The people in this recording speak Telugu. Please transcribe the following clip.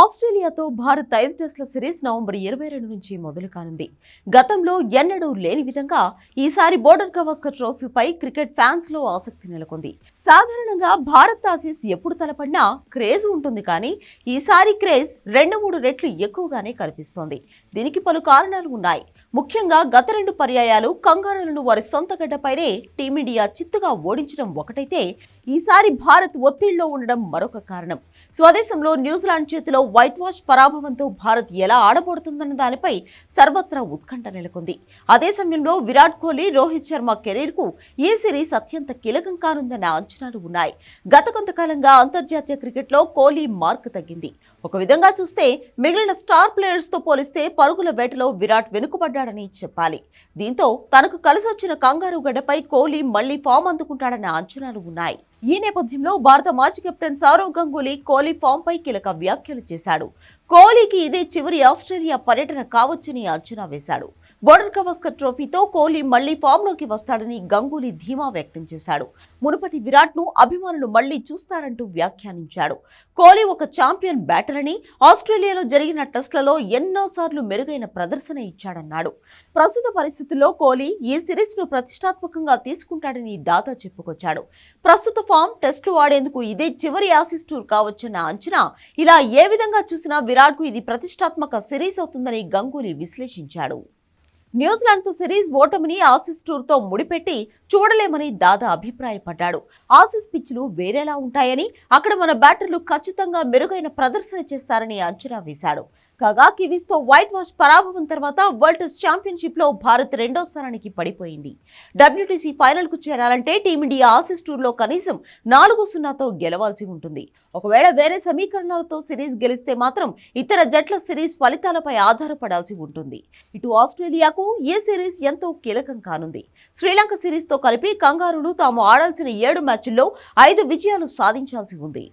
ఆస్ట్రేలియాతో భారత్ ఐదు టెస్టుల సిరీస్ నవంబర్ ఇరవై రెండు నుంచి మొదలు కానుంది. గతంలో ఎన్నడూ లేని విధంగా ఈసారి బోర్డర్ గవాస్కర్ ట్రోఫీపై క్రికెట్ ఫ్యాన్స్లో ఆసక్తి నెలకొంది. సాధారణంగా భారత్ ఆసీస్ ఎప్పుడు తలపడినా క్రేజ్ ఉంటుంది కానీ ఈసారి క్రేజ్ రెండు మూడు రెట్లు ఎక్కువగానే కనిపిస్తోంది. దీనికి పలు కారణాలు ఉన్నాయి. ముఖ్యంగా గత రెండు పర్యాయాలు కంగారులను వారి సొంత గడ్డపైనే టీమిండియా చిత్తుగా ఓడించడం ఒకటైతే ఈసారి భారత్ ఒత్తిడిలో ఉండడం మరొక కారణం. స్వదేశంలో న్యూజిలాండ్ చేతిలో వైట్ వాష్ పరాభవంతో భారత్ ఎలా ఆడబడుతుందన్న దానిపై సర్వత్రా ఉత్కంఠ నెలకొంది. అదే సమయంలో విరాట్ కోహ్లీ రోహిత్ శర్మ కెరీర్కు ఈ సిరీస్ అత్యంత కీలకం కానుందన్న అంచనాలు ఉన్నాయి. గత కొంతకాలంగా అంతర్జాతీయ క్రికెట్లో కోహ్లీ మార్క్ తగ్గింది. ఒక విధంగా చూస్తే మిగిలిన స్టార్ ప్లేయర్స్తో పోలిస్తే పరుగుల వేటలో విరాట్ వెనుకబడ్డాడని చెప్పాలి. దీంతో తనకు కలిసొచ్చిన కంగారు గడ్డపై కోహ్లీ మళ్ళీ ఫామ్ అందుకుంటాడన్న అంచనాలు ఉన్నాయి. ఈ నేపథ్యంలో భారత మాజీ కెప్టెన్ సౌరవ్ గంగూలీ కోహ్లీ ఫామ్ పై కీలక వ్యాఖ్యలు చేశాడు. కోహ్లీకి ఇదే చివరి ఆస్ట్రేలియా పర్యటన కావచ్చని అంచనా వేశాడు. బోర్డర్ గవస్కర్ ట్రోఫీతో కోహ్లీ మళ్ళీ ఫామ్లోకి వస్తాడని గంగూలీ ధీమా వ్యక్తం చేశాడు. మునుపటి విరాట్ను అభిమానులు మళ్ళీ చూస్తారంటూ వ్యాఖ్యానించాడు. కోహ్లీ ఒక ఛాంపియన్ బ్యాటర్ అని ఆస్ట్రేలియాలో జరిగిన టెస్ట్లలో ఎన్నోసార్లు మెరుగైన ప్రదర్శన ఇచ్చాడన్నాడు. ప్రస్తుత పరిస్థితుల్లో కోహ్లీ ఈ సిరీస్ను ప్రతిష్టాత్మకంగా తీసుకుంటాడని దాదా చెప్పుకొచ్చాడు. ప్రస్తుత ఫామ్ టెస్టులు ఆడేందుకు ఇదే చివరి ఆసిస్ టూర్ కావచ్చన్న అంచనా ఇలా ఏ విధంగా చూసినా విరాట్కు ఇది ప్రతిష్టాత్మక సిరీస్ అవుతుందని గంగూలీ విశ్లేషించాడు. న్యూజిలాండ్తో సిరీస్ ఓటమిని ఆసిస్ టూర్తో ముడిపెట్టి చూడలేమని దాదా అభిప్రాయపడ్డాడు. ఆసిస్ పిచ్లు వేరేలా ఉంటాయని అక్కడ మన బ్యాటర్లు ఖచ్చితంగా మెరుగైన ప్రదర్శన చేస్తారని అంచనా వేశాడు. కాగా కివీస్తో వైట్ వాష్ పరాభవం తర్వాత వరల్డ్ టెస్ట్ ఛాంపియన్షిప్లో భారత్ రెండో స్థానానికి పడిపోయింది. డబ్ల్యూటీసీ ఫైనల్కు చేరాలంటే టీమిండియా ఆసిస్ టూర్లో కనీసం నాలుగు సున్నాతో గెలవాల్సి ఉంటుంది. ఒకవేళ వేరే సమీకరణాలతో సిరీస్ గెలిస్తే మాత్రం ఇతర జట్ల సిరీస్ ఫలితాలపై ఆధారపడాల్సి ఉంటుంది. ఇటు ఆస్ట్రేలియాకు ఈ సిరీస్ ఎంతో కీలకం కానుంది. శ్రీలంక సిరీస్తో కలిపి కంగారులు తాము ఆడాల్సిన ఏడు మ్యాచ్ల్లో ఐదు విజయాలు సాధించాల్సి ఉంది.